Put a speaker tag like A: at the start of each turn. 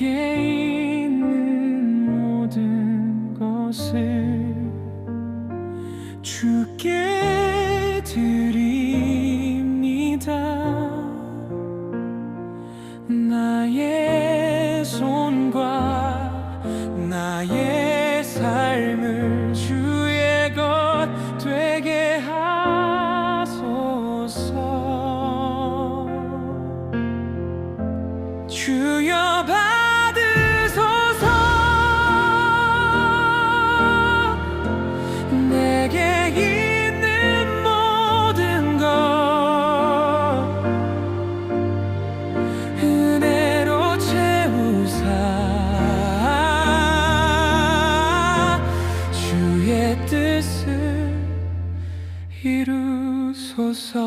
A: 내게 있는 모든 것을 주 내 뜻을 이루소서.